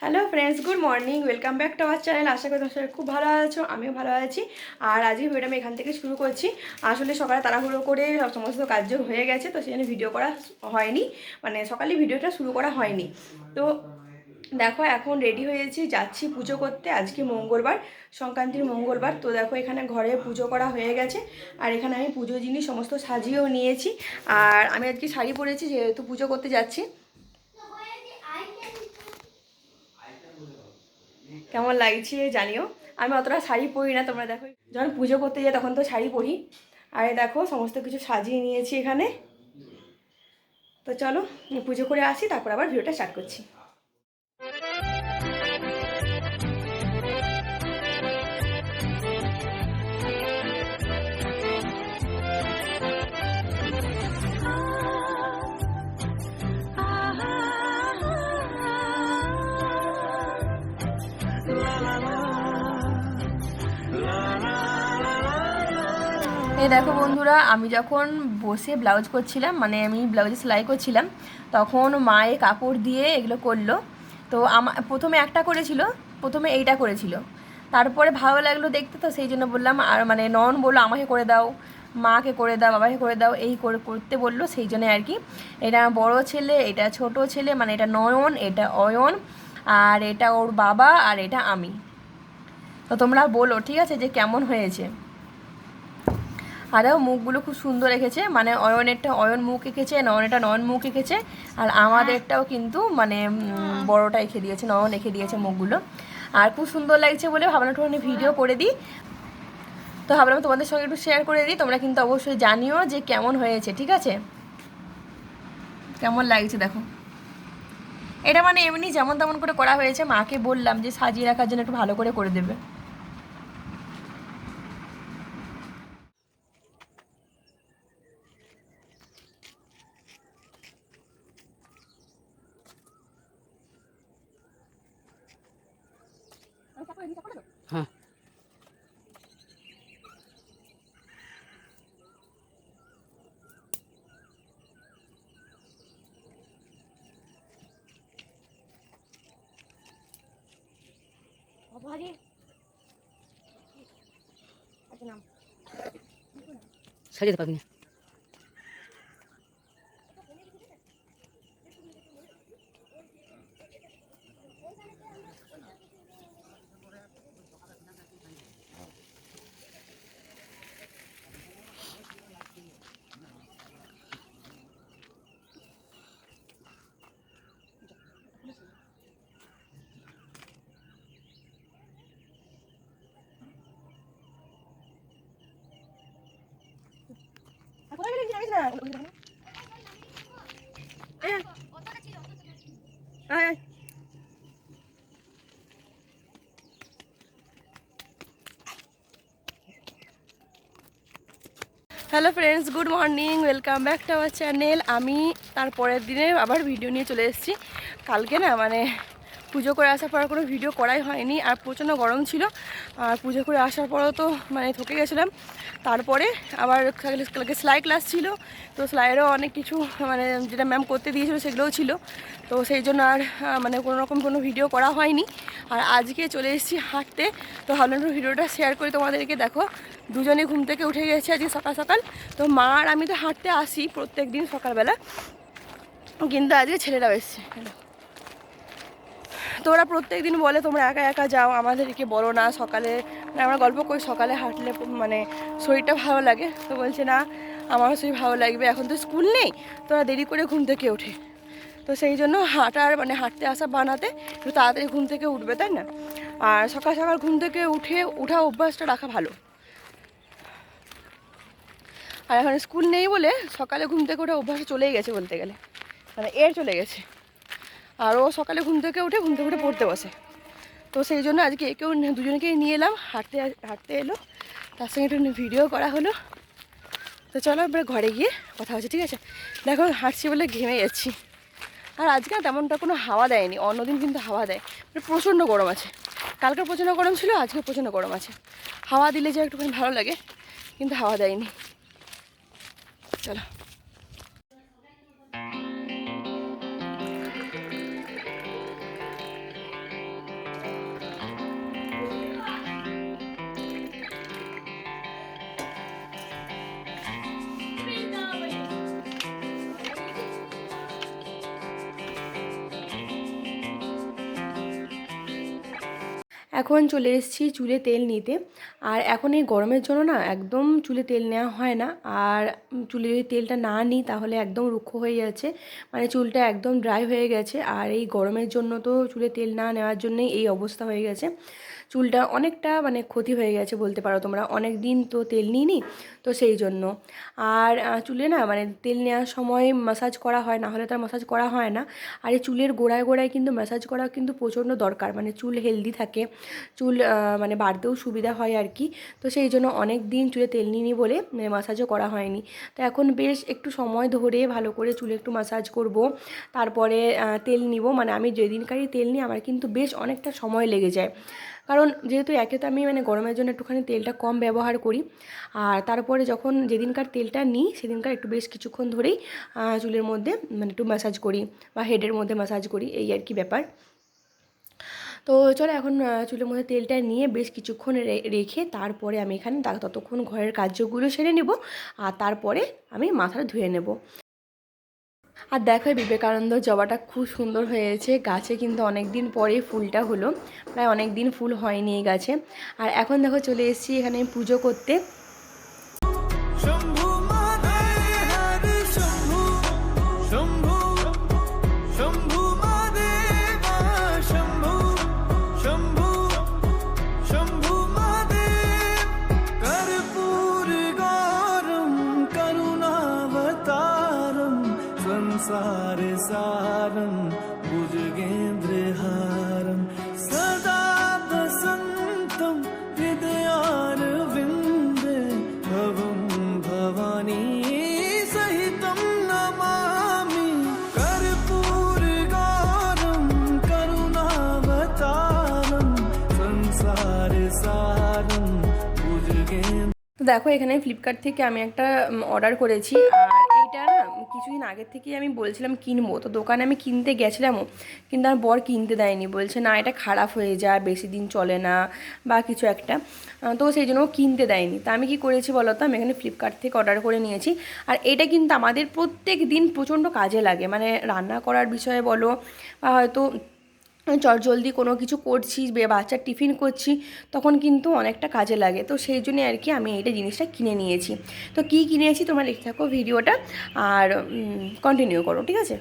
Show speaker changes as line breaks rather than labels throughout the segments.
Hello friends good morning welcome back to our channel আশা করি তোমার খুব ভালো আছো, আমিও ভালো আছি। আর আজকে ভিডিওটা আমি এখান থেকে শুরু করছি। আসলে সকালে তাড়াহুড়ো করে সব সমস্ত কার্য হয়ে গেছে, তো সেজন্য ভিডিও করা হয়নি। মানে সকালে ভিডিওটা শুরু করা হয়নি। তো দেখো, এখন রেডি হয়েছি, যাচ্ছি পুজো করতে। আজকে মঙ্গলবার, সংক্রান্তির মঙ্গলবার। তো দেখো, এখানে ঘরে পুজো করা হয়ে গেছে। আর এখানে আমি পুজো জিনিস সমস্ত সাজিয়েও নিয়েছি। আর আমি আজকে শাড়ি পরেছি, যেহেতু পুজো করতে যাচ্ছি। কেমন লাগছে জানিও। আমি অতটা শাড়ি পরি না, তোমরা দেখো। যখন পুজো করতে যাই তখন তো শাড়ি পরি। আর দেখো, সমস্ত কিছু সাজিয়ে নিয়েছি এখানে। তো চলো, পুজো করে আসি, তারপর আবার ভিডিওটা স্টার্ট করছি। এই দেখো বন্ধুরা, আমি যখন বসে ব্লাউজ করছিলাম মানে আমি ব্লাউজে সেলাই করছিলাম, তখন মায়ে কাপড় দিয়ে এগুলো করল। তো আমার প্রথমে একটা করেছিল, প্রথমে এইটা করেছিল। তারপরে ভালো লাগল দেখতে, তো সেই জন্য বললাম, আর মানে নন বলল, আমাকে করে দাও, মাকে করে দাও, বাবাকে করে দাও। এই করে, করতে বলল, সেই জন্য আর কি। এটা বড় ছেলে, এটা ছোট ছেলে মানে এটা নয়ন, এটা অয়ন, আর এটা ওর বাবা, আর এটা আমি। তো তোমরা বলো, ঠিক আছে, যে কেমন হয়েছে? আরও মুখগুলো খুব সুন্দর রেখেছে মানে অয়নেরটা অয়ন মুখ এঁকেছে, নয়নেরটা নয়ন মুখ এঁকেছে। আর আমাদেরটাও কিন্তু মানে বড়টা এঁকে দিয়েছে, নয়ন এঁকে দিয়েছে মুখগুলো। আর খুব সুন্দর লাগছে বলে ভাবলাম একটুখানি ভিডিও করে দিই। তো ভাবলাম তোমাদের সঙ্গে একটু শেয়ার করে দিই, তোমরা কিন্তু অবশ্যই জানিও যে কেমন হয়েছে, ঠিক আছে? কেমন লাগছে দেখো। এটা মানে এমনি যেমন তেমন করে করা হয়েছে, মাকে বললাম যে সাজিয়ে রাখার জন্য একটু ভালো করে করে দেবে।
হ্যাঁ। সাজিয়ে পাবি না
hello friends good morning welcome back to our channel আমি তারপরের দিনে আবার ভিডিও নিয়ে চলে এসেছি। কালকে না মানে পুজো করে আসার পর কোনো ভিডিও করাই হয়নি, আর প্রচণ্ড গরম ছিল। আর পুজো করে আসার পরও তো মানে থকে গেছিলাম। তারপরে আবার কালকে সেলাই ক্লাস ছিল, তো সেলাইয়েরও অনেক কিছু মানে যেটা ম্যাম করতে দিয়েছিল সেগুলোও ছিল। তো সেই জন্য আর মানে কোনো রকম কোনো ভিডিও করা হয়নি। আর আজকে চলে এসেছি হাঁটতে, তো ভাবলাম ভিডিওটা শেয়ার করি তোমাদেরকে। দেখো, দুজনে ঘুম থেকে উঠে গেছে আজকে সকাল সকাল। তো মা আর আমি তো হাঁটতে আসি প্রত্যেক দিন সকালবেলা। কিন্তু আজকে ছেলেরাও এসছে। তো ওরা প্রত্যেক দিন বলে তোমরা একা একা যাও, আমাদেরকে বলো না সকালে। মানে আমরা গল্প করি, সকালে হাঁটলে মানে শরীরটা ভালো লাগে। তো বলছে, না, আমারও শরীর ভালো লাগবে। এখন তো স্কুল নেই, তোরা দেরি করে ঘুম থেকে ওঠে। তো সেই জন্য হাঁটার মানে হাঁটতে আসা বানাতে একটু তাড়াতাড়ি ঘুম থেকে উঠবে, তাই না? আর সকাল সকাল ঘুম থেকে উঠে, উঠা অভ্যাসটা রাখা ভালো। আর এখন স্কুল নেই বলে সকালে ঘুম থেকে ওঠা অভ্যাস চলেই গেছে বলতে গেলে। মানে এর চলে গেছে। আর ও সকালে ঘুম থেকে উঠে, ঘুম থেকে উঠে পড়তে বসে। তো সেই জন্য আজকে একেও দুজনকেই নিয়ে এলাম, হাঁটতে হাঁটতে এলো। তার সঙ্গে একটু ভিডিও করা হলো। তো চলো এবার ঘরে গিয়ে কথা হচ্ছে ঠিক আছে? দেখো, হাঁটছি বলে ঘেমে যাচ্ছি। আর আজকে তেমনটা কোনো হাওয়া দেয়নি, অন্যদিন কিন্তু হাওয়া দেয়। মানে প্রচণ্ড গরম আছে। কালকে প্রচণ্ড গরম ছিল, আজকে প্রচণ্ড গরম আছে। হাওয়া দিলে যে একটুখানি ভালো লাগে, কিন্তু হাওয়া দেয়নি। চলো। এখন চলে এসেছি চুলে তেল নিতে। আর এখন এই গরমের জন্য না একদম চুলে তেল নেওয়া হয় না। আর চুলে যদি তেলটা না নিই তাহলে একদম রুক্ষ হয়ে যাচ্ছে। মানে চুলটা একদম ড্রাই হয়ে গেছে। আর এই গরমের জন্য তো চুলে তেল না নেওয়ার জন্যই এই অবস্থা হয়ে গেছে। চুলটা অনেকটা মানে ক্ষতি হয়ে গেছে বলতে পারো তোমরা। অনেক দিন তো তেল নিইনি, তো সেই জন্য। আর চুলে না মানে তেল নেওয়ার সময় ম্যাসাজ করা হয়, না হলে তার ম্যাসাজ করা হয় না। আর এই চুলের গোড়ায় গোড়ায় কিন্তু ম্যাসাজ করা কিন্তু প্রচণ্ড দরকার। মানে চুল হেলদি থাকে, চুল মানে বাড়তেও সুবিধা হয় আর কি। তো সেই জন্য অনেক দিন চুলে তেল নিইনি বলে ম্যাসাজও করা হয়নি। তো এখন বেশ একটু সময় ধরে ভালো করে চুলে একটু ম্যাসাজ করব। তারপরে তেল নিব। মানে আমি যেদিনকারই তেল নিই, আমার কিন্তু বেশ অনেকটা সময় লেগে যায়। কারণ যেহেতু একে তো আমি মানে গরমের জন্য একটুখানি তেলটা কম ব্যবহার করি, আর তারপরে যখন যেদিনকার তেলটা নিই সেদিনকার একটু বেশ কিছুক্ষণ ধরেই চুলের মধ্যে মানে একটু ম্যাসাজ করি বা হেডের মধ্যে ম্যাসাজ করি, এই আর কি ব্যাপার। তো চলো এখন চুলের মধ্যে তেলটা নিয়ে বেশ কিছুক্ষণ রেখে তারপরে আমি এখানে ততক্ষণ ঘরের কার্যগুলো সেরে নেব, আর তারপরে আমি মাথাটা ধুয়ে নেব। আর দেখো বিবেকানন্দ জবাটা খুব সুন্দর হয়েছে। গাছে কিন্তু অনেক দিন পরে ফুলটা হলো। প্রায় অনেক দিন ফুল হয়নি এই গাছে। আর এখন দেখো চলে এসেছি এখানে পুজো করতে।
संसारसारं भुजगेन्द्रहारं सदा वसन्तं हृदयारविन्दे भवं भवानी सहितं नमामि कर्पूरगौरं करुणावतारं संसारसारं भुजगेन्द्र
তো দেখো এখানে ফ্লিপকার্ট থেকে আমি একটা অর্ডার করেছি আর এইটা না কিছুদিন আগের থেকেই আমি বলছিলাম কিনবো। তো দোকানে আমি কিনতে গেছিলামও, কিন্তু আমার বর কিনতে দেয়নি। বলছে, না, এটা খারাপ হয়ে যায় বেশি দিন চলে না, বা কিছু একটা। তো সেই জন্য কিনতে দেয়নি। তা আমি কি করেছি বলো তো? আমি এখানে ফ্লিপকার্ট থেকে অর্ডার করে নিয়েছি। আর এটা কিন্তু আমাদের প্রত্যেক দিন প্রচণ্ড কাজে লাগে। মানে রান্না করার বিষয়ে বলো, বা হয়তো চট জলদি কোনো কিছু করছি বাচ্চার টিফিন করছি, তখন কিন্তু অনেকটা কাজে লাগে। তো সেই জন্য আর কি আমি এইটা জিনিসটা কিনে নিয়েছি। তো কী কিনেছি তোমরা লিখে থাকো ভিডিওটা, আর কন্টিনিউ করো, ঠিক আছে?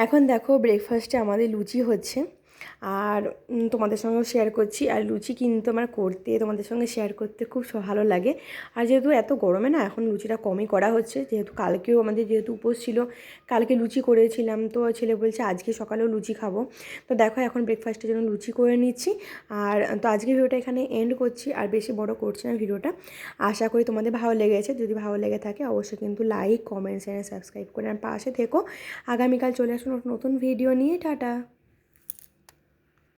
এখন দেখো ব্রেকফাস্টে আমাদের লুচি হচ্ছে। আর তোমাদের সঙ্গেও শেয়ার করছি। আর লুচি কিন্তু আমার করতে, তোমাদের সঙ্গে শেয়ার করতে খুব ভালো লাগে। আর যেহেতু এত গরমে না, এখন লুচিটা কমই করা হচ্ছে। যেহেতু কালকেও আমাদের যেহেতু উপোস ছিল, কালকে লুচি করেছিলাম। তো ছেলে বলছে, আজকে সকালেও লুচি খাব। তো দেখো, এখন ব্রেকফাস্টের জন্য লুচি করে নিচ্ছি। আর, তো আজকে ভিডিওটা এখানে এন্ড করছি। আর বেশি বড় করছি না ভিডিওটা। আশা করি তোমাদের ভালো লেগেছে। যদি ভালো লেগে থাকে, অবশ্যই কিন্তু লাইক কমেন্টস অ্যান্ড সাবস্ক্রাইব করে আর পাশে থেকো। আগামীকাল চলে আসুন নতুন ভিডিও নিয়ে। টাটা!